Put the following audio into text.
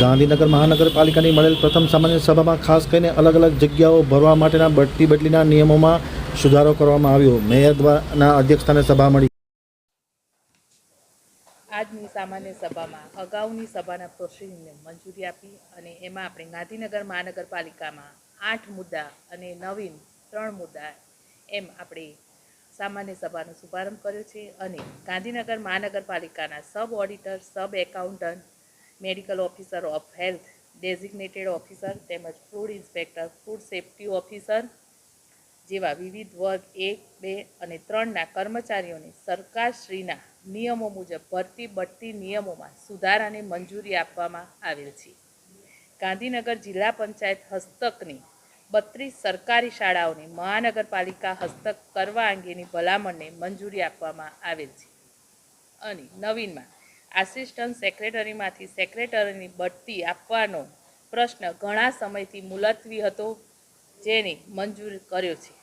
ગાંધીનગર મહાનગરપાલિકાની મળેલ પ્રથમ સામાન્ય સભામાં ખાસ કરીને અલગ અલગ જગ્યાઓ ભરવા માટેના બઢતી બદલીના નિયમોમાં સુધારો કરવામાં આવ્યો. મેયર દ્વારાના અધ્યક્ષસ્થાને સભા મળી. આજની સામાન્ય સભામાં અગાઉની સભાના પ્રોસિડિંગને મંજૂરી આપી અને એમાં આપણે ગાંધીનગર મહાનગરપાલિકામાં આઠ મુદ્દા અને નવીન ત્રણ મુદ્દા એમ આપણે સામાન્ય સભાનો શુભારંભ કર્યો છે અને ગાંધીનગર મહાનગરપાલિકાના sub auditor sub accountant medical officer of health designated officer તેમજ food inspector food safety officer જેવા વિવિધ વર્ગ એક, બે અને ત્રણના કર્મચારીઓને સરકારશ્રીના નિયમો મુજબ ભરતી બઢતી નિયમોમાં સુધારાને મંજૂરી આપવામાં આવેલ છે. ગાંધીનગર જિલ્લા પંચાયત હસ્તકની બત્રીસ સરકારી શાળાઓને મહાનગરપાલિકા હસ્તક કરવા અંગેની ભલામણને મંજૂરી આપવામાં આવેલ છે. અને નવીનમાં આસિસ્ટન્ટ સેક્રેટરીમાંથી સેક્રેટરીની બઢતી આપવાનો પ્રશ્ન ઘણા સમયથી મુલતવી હતો જેને મંજૂર કર્યો છે.